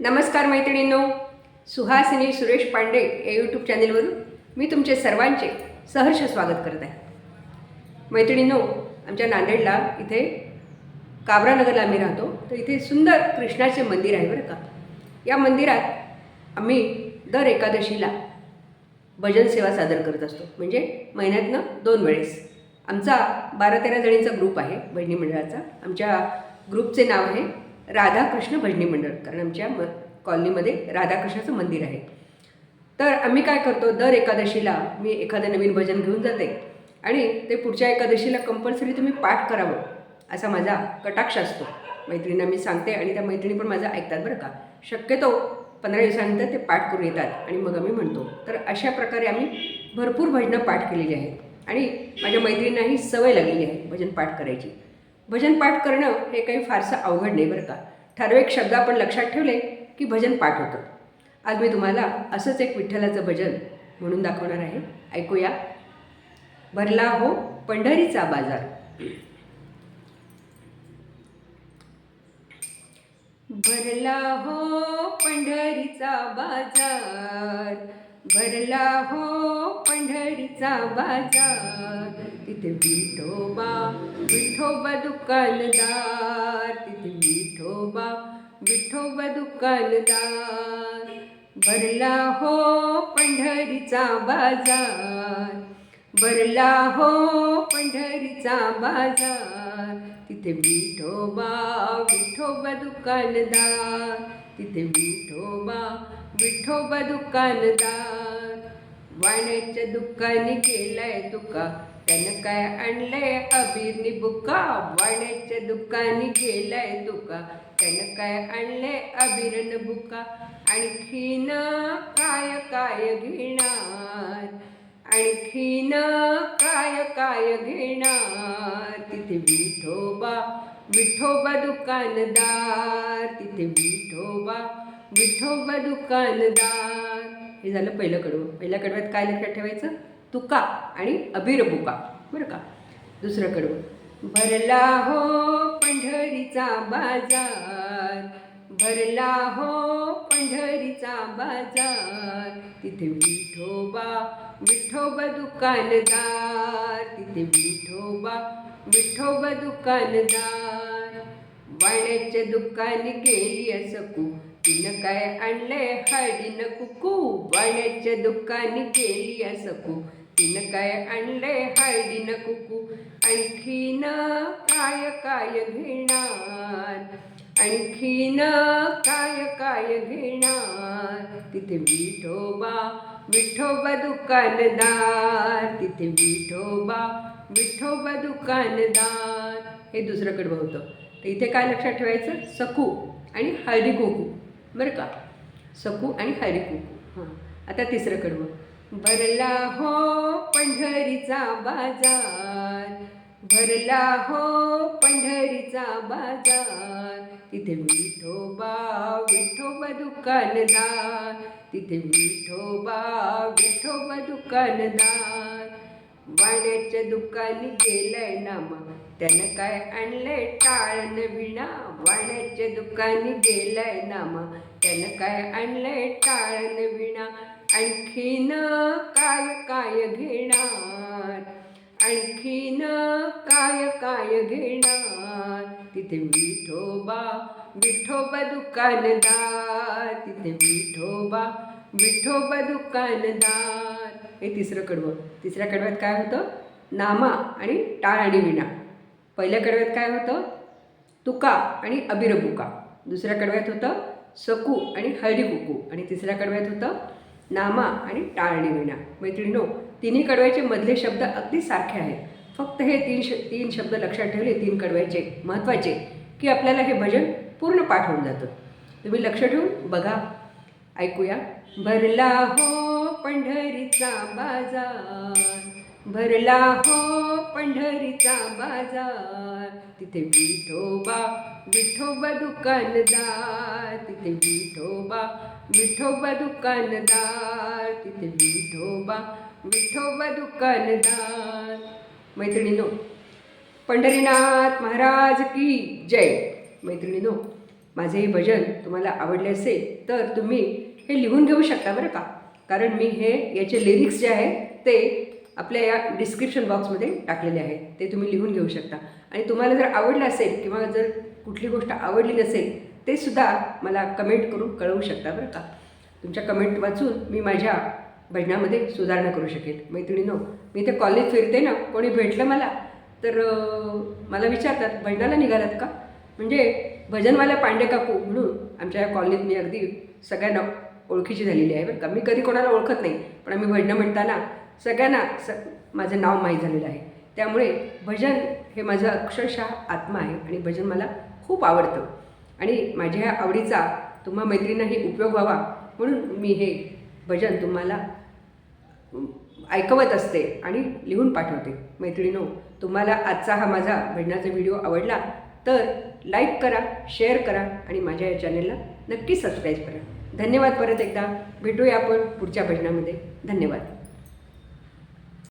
नमस्कार मैत्रिणींनो. सुहासिनी सुरेश पांडे या यूट्यूब चॅनेलवरून मी तुमचे सर्वांचे सहर्ष स्वागत करत आहे. मैत्रिणींनो आमच्या नांदेडला इथे काबरानगरला आम्ही राहतो. तर इथे सुंदर कृष्णाचे मंदिर आहे बरं का. या मंदिरात आम्ही दर एकादशीला भजन सेवा सादर करत असतो. म्हणजे महिन्यातनं दोन वेळेस. आमचा बारा तेरा जणींचा ग्रुप आहे बहिणी मंडळाचा. आमच्या ग्रुपचे नाव आहे राधाकृष्ण भजनी मंडळ कारण आमच्या म कॉलनीमध्ये राधाकृष्णाचं मंदिर आहे. तर आम्ही काय करतो दर एकादशीला मी एखादं नवीन भजन घेऊन जाते आणि ते पुढच्या एकादशीला कंपल्सरी तुम्ही पाठ करावं असा माझा कटाक्ष असतो. मैत्रिणींना मी सांगते आणि त्या मैत्रिणी पण माझं ऐकतात बरं का. शक्यतो पंधरा दिवसानंतर ते पाठ करून येतात आणि मग आम्ही म्हणतो. तर अशा प्रकारे आम्ही भरपूर भजनं पाठ केलेली आहेत आणि माझ्या मैत्रिणींनाही सवय लागलेली आहे भजन पाठ करायची. भजन पाठ करणं हे काही फारसं अवघड नाही बरं का. ठराविक शब्द आपण लक्षात ठेवले की भजन पाठ होतं. आज मी तुम्हाला असंच एक विठ्ठलाचं भजन म्हणून दाखवणार आहे. ऐकूया. भरला हो पंढरीचा बाजार. भरला हो पंढरीचा बाजार. भरला हो पंढरीचा बाजार. तिथे विठोबा विठोबा दुकानदार. तिथे विठोबा विठोबा दुकानदार. भरला हो पंढरीचा बाजार. भरला हो पंढरीचा बाजार. तिथे विठोबा विठोबा दुकानदार. तिथे विठोबा विठोबा दुकानदार. वाण्याच्या दुकानी केलाय तुका. त्यानं काय आणलंय? अबीरनी बुका. वाण्याच्या दुकानी केलाय तुका. त्यानं काय आणलंय? अबीरन बुका. आणखीन काय काय घेणार? आणखीन काय काय घेणार? तिथे विठोबा विठोबा दुकानदार. तिथे विठोबा विठोबा दुकानदार. हे झालं पहिलं कडवं. पहिल्या कडव्यात काय लक्षात ठेवायचं? तुका आणि अभिरबुका बुका. बरं का? दुसरं कडवं. भरला हो पंढरीचा बाजार. भरला हो पंढरीचा बाजार. तिथे विठोबा विठोबा दुकानदार. तिथे विठोबा विठोबा दुकानदार. वाण्याच्या दुकान गेली असकू तिनं काय आणलंय? हळदीनं कुकू वाण्याच्या दुकानी गेली असकू तिनं काय आणलंय? हळदीनं कुकू. आणखीन काय काय घेणार? आणखीन काय काय घेणार? तिथे विठोबा विठोबा दुकानदार. तिथे विठोबा विठोबा दुकानदार. हे दुसरंकडे कडवं होतं. तर इथे काय लक्षात ठेवायचं? सकू आणि हळदी कुकू. बरं का? सकू आणि हरिकू. कुकू हां. आता तिसरं कडवं भरला हो पंढरीचा बाजार. भरला हो पंढरीचा बाजार. तिथे विठोबा विठोबा दुकानदार. तिथे विठोबा विठोबा दुकानदार. वाण्याच्या दुकानी गेलाय नामा त्यानं काय आणलंय? टाळण विणा. वाण्याच्या दुकानी गेलाय नामा त्यानं काय आणलंय? टाळण विणा. आणखीन काय काय घेणार? आणखीन काय काय घेणार? तिथे विठोबा विठोबा दुकानदार. तिथे विठोबा विठोबा दुकानदार. हे तिसरं कडवं. तिसऱ्या कडव्यात काय होतं? नामा आणि टाळ आणि विणा. पहिल्या कडव्यात काय होतं? तुका आणि अबिरबुका. दुसऱ्या कडव्यात होतं सकू आणि हळदी कुकू आणि तिसऱ्या कडव्यात होतं नामा आणि टाळ आणि विणा. मैत्रिणीनो तिन्ही कडव्याचे मधले शब्द अगदी सारखे आहेत. फक्त हे तीन श तीन शब्द लक्षात ठेवले तीन कडव्याचे महत्त्वाचे की आपल्याला हे भजन पूर्ण पाठ होऊन जातं. तुम्ही लक्ष ठेवून बघा ऐकूया. भरला हो पंढरीचा बाजार. भरला हो पंढरीचा बाजार. तिथे विठोबा विठोबा दुकानदार. तिथे विठोबा विठोबा दुकानदार. तिथे विठोबा विठोबा दुकानदार. मैत्रिणीनो पंढरीनाथ महाराज की जय. मैत्रिणीनो माझे हे भजन तुम्हाला आवडले असेल तर तुम्ही हे लिहून घेऊ शकता बरं का? कारण मी हे याचे लिरिक्स जे आहेत ते आपल्या या डिस्क्रिप्शन बॉक्समध्ये टाकलेले आहेत. ते तुम्ही लिहून घेऊ शकता. आणि तुम्हाला जर आवडलं असेल किंवा जर कुठली गोष्ट आवडली नसेल ते सुद्धा मला कमेंट करून कळवू शकता बरं का. तुमच्या कमेंट वाचून मी माझ्या भजनामध्ये सुधारणा करू शकेल. मैत्रिणीनो मी ते कॉलेज फिरते ना कोणी भेटलं मला तर मला विचारतात भजनाला निघालात का? म्हणजे भजनवाल्या पांडे काकू म्हणून आमच्या या कॉलनीत मी अगदी सगळ्यांना ओळखीची झालेली आहे. बरं का? मी कधी कोणाला ओळखत नाही पण आम्ही भजनं म्हणताना सगळ्यांना स माझं नाव माहीत झालेलं आहे. त्यामुळे भजन हे माझं अक्षरशः आत्मा आहे आणि भजन मला खूप आवडतं. आणि माझ्या ह्या आवडीचा तुम्हा मैत्रिणींनाही उपयोग व्हावा म्हणून मी हे भजन तुम्हाला ऐकवत असते आणि लिहून पाठवते. मैत्रिणीनो तुम्हाला आजचा हा माझा भजनाचा व्हिडिओ आवडला तर लाईक करा शेअर करा आणि माझ्या या चॅनेलला नक्की सबस्क्राईब करा. धन्यवाद परत एकदा. भेटूया आपण पुढच्या भजनामध्ये. धन्यवाद.